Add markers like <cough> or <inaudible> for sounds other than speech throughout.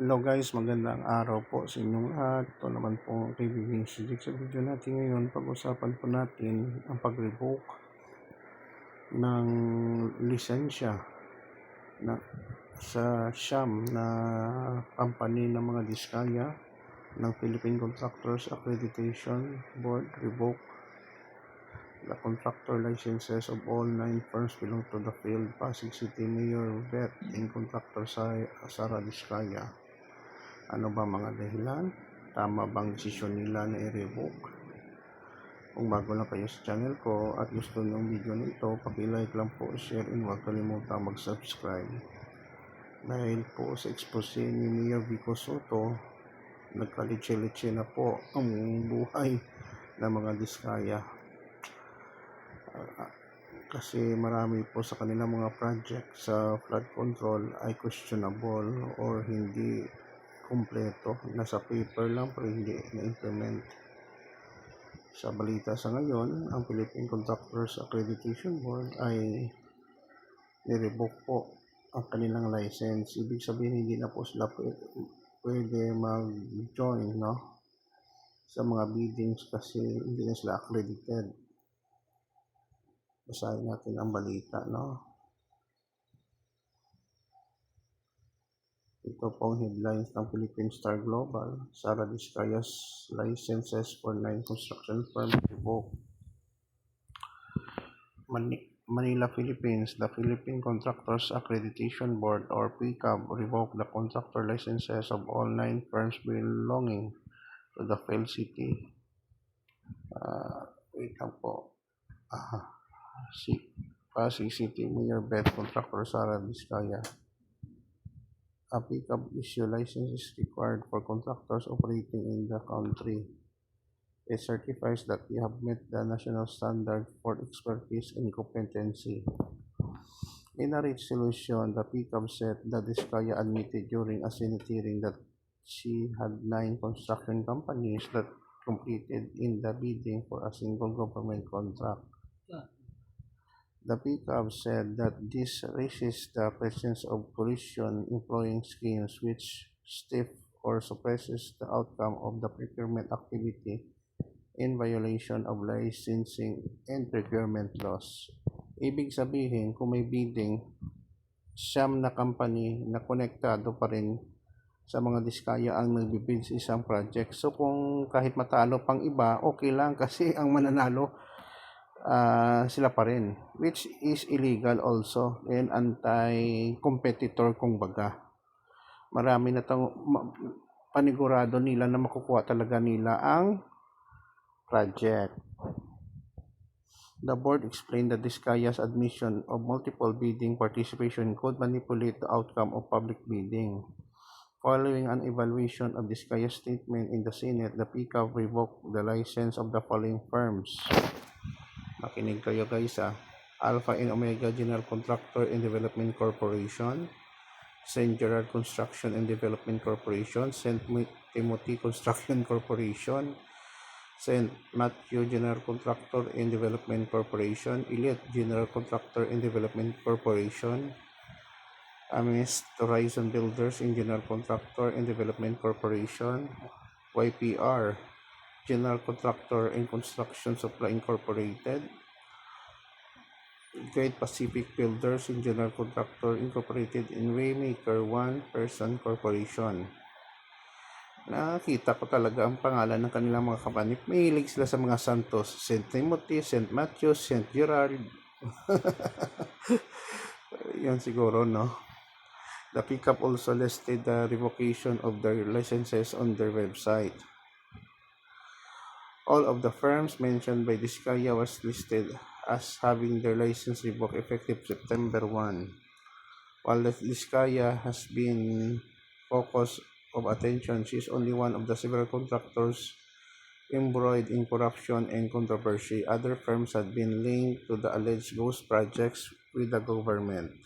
Hello guys, magandang araw po sa inyong lahat. Ito naman po ang kaibigan si Jake. Sa video natin ngayon, pag-usapan po natin ang pag-revoke ng lisensya na sa Siam na company ng mga diskaya ng Philippine Contractors Accreditation Board revoke the contractor licenses of all nine firms belong to the field Pasig City Mayor Vet and Contractor Sa- Sara Diskaya. Ano ba mga dahilan? Tama bang desisyon nila na i-revoke? Kung bago lang kayo sa channel ko at gusto niyo ang video nito, pakilike lang po, share, and huwag kalimutang mag-subscribe. Dahil po sa expose ni Mayor Vico Soto, nagkalitse-litse na po ang buhay ng mga diskaya. Ah, kasi marami po sa kanilang mga project sa flood control ay questionable or hindi kumpleto. Nasa paper lang pero hindi na-implement. Sa balita sa ngayon, ang Philippine Contractors Accreditation Board ay nirevoke po ang kanilang license. Ibig sabihin hindi na po sila pwede, mag-join no? sa mga biddings kasi hindi na sila accredited. Basahin natin ang balita, no? Ito po ang headlines ng Philippine Star Global. Sara Discaya's licenses for nine construction firms revoked. Mani- Manila, Philippines, the Philippine Contractors Accreditation Board or PCAB revoked the contractor licenses of all nine firms belonging to the failed city. Ah, wait lang po. Ah, si Pasig City Mayor Beth Contractor Sara Vizcaya. A PCAB issue license is required for contractors operating in the country. It certifies that they have met the national standard for expertise and competency. In a resolution, the PCAB said that Vizcaya admitted during a Senate hearing that she had nine construction companies that completed in the bidding for a single government contract. The PCAB said that this raises the presence of collusion employing schemes which stiff or suppresses the outcome of the procurement activity in violation of licensing and procurement laws. Ibig sabihin, kung may bidding, siyam na company na konektado pa rin sa mga diskaya ang nagbibid sa isang project. So kung kahit matalo pang iba, okay lang <laughs> kasi ang mananalo ah, sila pa rin. Which is illegal also and anti-competitor kung baga. Marami na tong ma- panigurado nila na makukuha talaga nila ang project. The board explained that Discaya's admission of multiple bidding participation could manipulate the outcome of public bidding. Following an evaluation of Discaya's statement in the Senate, the PCAV revoked the license of the following firms. Makinig kayo guys ah. Alpha and Omega General Contractor and Development Corporation, St. Gerard Construction and Development Corporation, St. Timothy Construction <laughs> Corporation, St. Matthew General Contractor and Development Corporation, Elite General Contractor and Development Corporation, Amest Horizon Builders and General Contractor and Development Corporation, YPR, General Contractor and Construction Supply Incorporated, Great Pacific Builders and General Contractor Incorporated and Waymaker One Person Corporation. Nakita ko talaga ang pangalan ng kanilang mga company. Mahilig sila sa mga santos. St. Timothy, St. Matthew, St. Gerard. <laughs> Yan siguro, no? The pickup also listed the revocation of their licenses on their website. All of the firms mentioned by Discaya was listed as having their license revoked effective September 1. While the Discaya has been focus of attention, she is only one of the several contractors embroiled in corruption and controversy. Other firms had been linked to the alleged ghost projects with the government.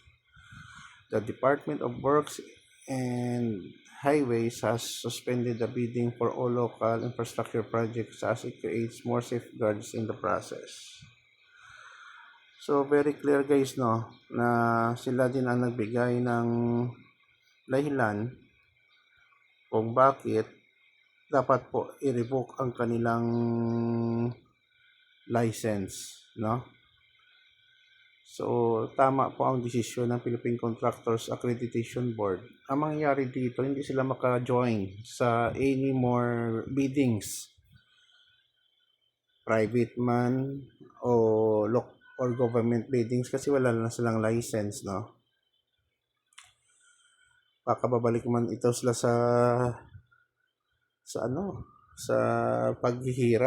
The Department of Works and Highways has suspended the bidding for all local infrastructure projects as it creates more safeguards in the process. So very clear guys no na sila din ang nagbigay ng dahilan kung bakit dapat po i-revoke ang kanilang license, no? So, tama po ang desisyon ng Philippine Contractors Accreditation Board. Ang mangyayari dito, hindi sila maka-join sa any more biddings. Private man o loc or government biddings kasi wala na silang license, no? Baka babalik man ito sila sa sa ano, sa paghihirap